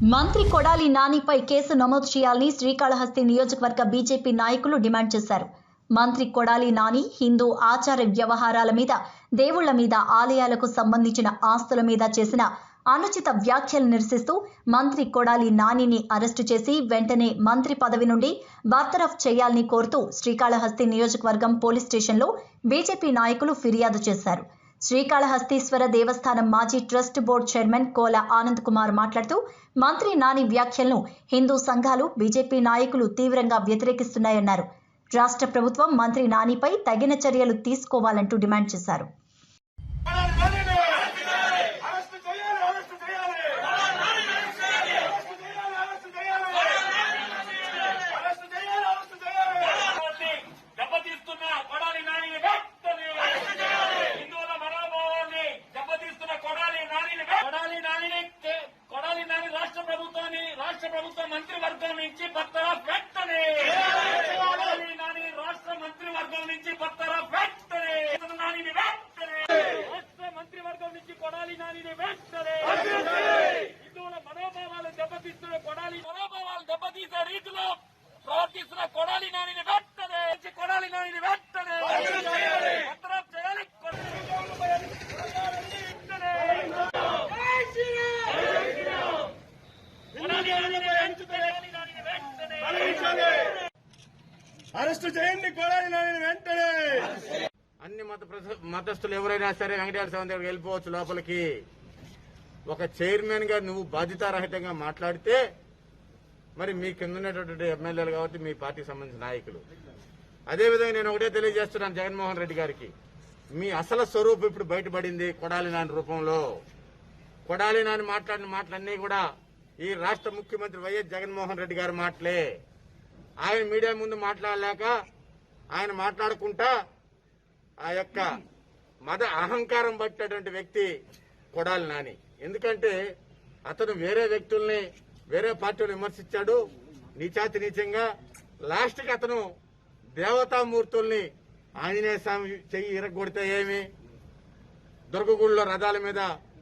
మంత్రి కొడాలి నానిపై కేసు నమోదు చేయాలని శ్రీకాళహస్తి నియోజకవర్గ బీజేపీ నాయకులు డిమాండ్ చేశారు. మంత్రి కొడాలి నాని హిందూ ఆచార వ్యవహారాల మీద దేవుళ్ళ మీద ఆలయాలకు సంబంధించిన ఆస్తుల మీద చేసిన అనుచిత వ్యాఖ్యలు నిరసిస్తూ మంత్రి కొడాలి నానిని అరెస్టు చేసి వెంటనే మంత్రి పదవి నుండి బర్తరఫ్ చేయాలని కోరుతూ శ్రీకాళహస్తి నియోజకవర్గం పోలీస్ స్టేషన్లో బీజేపీ నాయకులు ఫిర్యాదు చేశారు. శ్రీకాళహస్తీశ్వర దేవస్థానం మాజీ trust board chairman Kola Anand Kumar మాట్లాడుతూ మంత్రి నాని వ్యాఖ్యలను హిందూ సంఘాలు బీజేపీ నాయకులు తీవ్రంగా వ్యతిరేకిస్తున్నాయన్నారు. రాష్ట్ర ప్రభుత్వం మంత్రి నానిపై తగిన చర్యలు తీసుకోవాలంటూ డిమాండ్ చేశారు అరెస్ట్ చేయాలి అరెస్ట్ చేయాలి అరెస్ట్ చేయాలి అరెస్ట్ చేయాలి అరెస్ట్ చేయాలి అరెస్ట్ చేయాలి దెబ్బతీస్తున్న కొడాలి నానిని వెంటనే హిందువుల మనోభావాన్ని దెబ్బతీస్తున్న కొడాలి నానిని వె- కొడాలి నానిని కే- కొడాలి నాని రాష్ట్ర ప్రభుత్వాన్ని రాష్ట్ర ప్రభుత్వ మంత్రివర్గం నుంచి బత్తరా వెంటనే కొడాలి నాని రాష్ట్ర మంత్రివర్గం నుంచి బత్తరా వెంటనే నానిని వెంటనే రాష్ట్ర మంత్రివర్గం నుంచి కొడాలి నాని వెంటనే హిందువుల మనోభావాలు దెబ్బతీస్తున్న కొడాలి మనోభావాలు దెబ్బతీసే రీతిలో ప్రవర్తిస్తున్న కొడాలి నాని వెంటనే నుంచి కొడాలి నానిని వెంటనే బత్తరా చేయాలి వెంటనే. జై శ్రీరామ్. కొడాలి నానిని వెంటనే. కొడాలి నానిని వెంటనే. అరెస్టు చేయండి కొడాలి నాని వెంటనే! అన్ని మత మతస్థులు ఎవరైనా సరే వెంకటేశ్వర స్వామి దగ్గరికి వెళ్ళిపోవచ్చు లోపలికి. ఒక చైర్మన్గా నువ్వు బాధ్యతారహితంగా మాట్లాడితే మరి మీ కింద ఉన్నటువంటి ఎమ్మెల్యేలు కాబట్టి మీ పార్టీకి సంబంధించిన నాయకులు. అదేవిధంగా నేను ఒకటే తెలియజేస్తున్నాను జగన్మోహన్ రెడ్డి గారికి. మీ అసలు స్వరూపం ఇప్పుడు బయటపడింది కొడాలి నాని రూపంలో. కొడాలి నాని మాట్లాడిన మాటలన్నీ కూడా ఈ రాష్ట్ర ముఖ్యమంత్రి వైఎస్ జగన్మోహన్ రెడ్డి గారి మాటలే. ఆయన మీడియా ముందు మాట్లాడలేక ఆయన మాట్లాడుకుంటా ఆ యొక్క మద అహంకారం పట్టేటువంటి వ్యక్తి కొడాలి నాని. ఎందుకంటే అతను వేరే వ్యక్తుల్ని వేరే పార్టీలు విమర్శించాడు. నీచాతి నీచంగా లాస్ట్కి అతను దేవతామూర్తుల్ని ఆంజనేయ స్వామి చెయ్యి ఇరగొడితే ఏమి? దుర్గగుడిలో రథాల మీద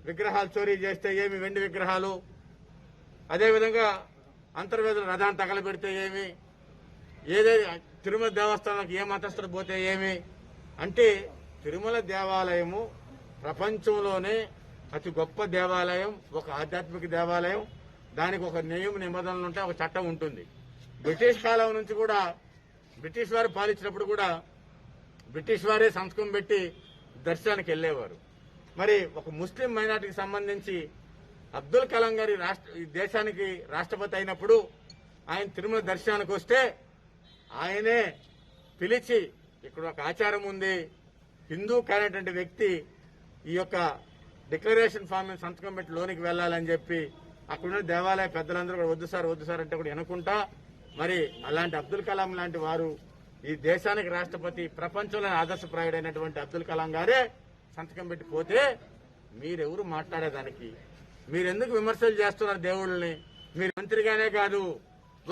విగ్రహాలు చోరీ చేస్తే ఏమి? వెండి విగ్రహాలు. అదేవిధంగా అంతర్వేదుల రథాన్ని తగలబెడితే ఏమి? ఏదైతే తిరుమల దేవస్థానానికి ఏ మతస్థుడు పోతే ఏమి? అంటే తిరుమల దేవాలయము ప్రపంచంలోనే అతి గొప్ప దేవాలయం ఒక ఆధ్యాత్మిక దేవాలయం దానికి ఒక నియమ నిబంధనలు ఉంటాయి ఒక చట్టం ఉంటుంది. బ్రిటిష్ కాలం నుంచి కూడా బ్రిటిష్ వారు పాలించినప్పుడు కూడా బ్రిటిష్ వారే సంస్కృతం పెట్టి దర్శనానికి వెళ్ళేవారు మరి ఒక ముస్లిం మైనార్టీకి సంబంధించి అబ్దుల్ కలాం గారి రాష్ట్ర ఈ దేశానికి రాష్ట్రపతి అయినప్పుడు ఆయన తిరుమల దర్శనానికి వస్తే ఆయనే పిలిచి ఇక్కడ ఒక ఆచారం ఉంది. హిందూ కానటువంటి వ్యక్తి ఈ యొక్క డిక్లరేషన్ ఫామ్ సంతకం పెట్టి లోనికి వెళ్ళాలని చెప్పి అక్కడున్న దేవాలయ పెద్దలందరూ కూడా వద్దు సార్ వద్దు సార్ అంటే కూడా అనుకుంటా మరి అలాంటి అబ్దుల్ కలాం లాంటి వారు ఈ దేశానికి రాష్ట్రపతి ప్రపంచంలో ఆదర్శప్రాయుడైనటువంటి అబ్దుల్ కలాం గారే సంతకం పెట్టి పోతే మీరెవరు మాట్లాడేదానికి? మీరెందుకు విమర్శలు చేస్తున్నారు దేవుళ్ళని? మీరు మంత్రిగానే కాదు.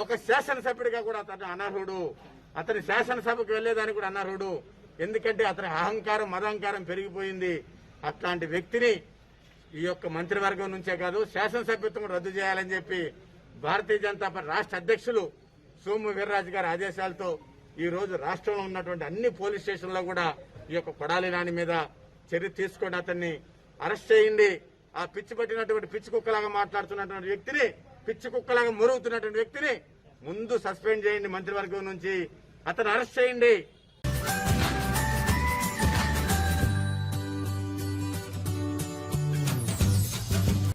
ఒక శాసనసభ్యుడిగా కూడా అతను అనర్హుడు. అతని శాసనసభకు వెళ్ళేదానికి కూడా అనర్హుడు. ఎందుకంటే అతని అహంకారం మదహంకారం పెరిగిపోయింది. అట్లాంటి వ్యక్తిని ఈ యొక్క మంత్రివర్గం నుంచే కాదు శాసనసభ్యత్వం కూడా రద్దు చేయాలని చెప్పి భారతీయ జనతా పార్టీ రాష్ట్ర అధ్యక్షులు సోము వీర్రాజు గారి ఆదేశాలతో ఈ రోజు రాష్ట్రంలో ఉన్నటువంటి అన్ని పోలీస్ స్టేషన్లో కూడా ఈ యొక్క కొడాలి నాని మీద చర్య తీసుకొని అతన్ని అరెస్ట్ చేయండి. ఆ పిచ్చి పట్టినటువంటి పిచ్చి కుక్కలాగా మాట్లాడుతున్నటువంటి వ్యక్తిని పిచ్చి కుక్కలాగా మురుగుతున్నటువంటి వ్యక్తిని ముందు సస్పెండ్ చేయండి మంత్రివర్గం నుంచి. అతను అరెస్ట్ చేయండి.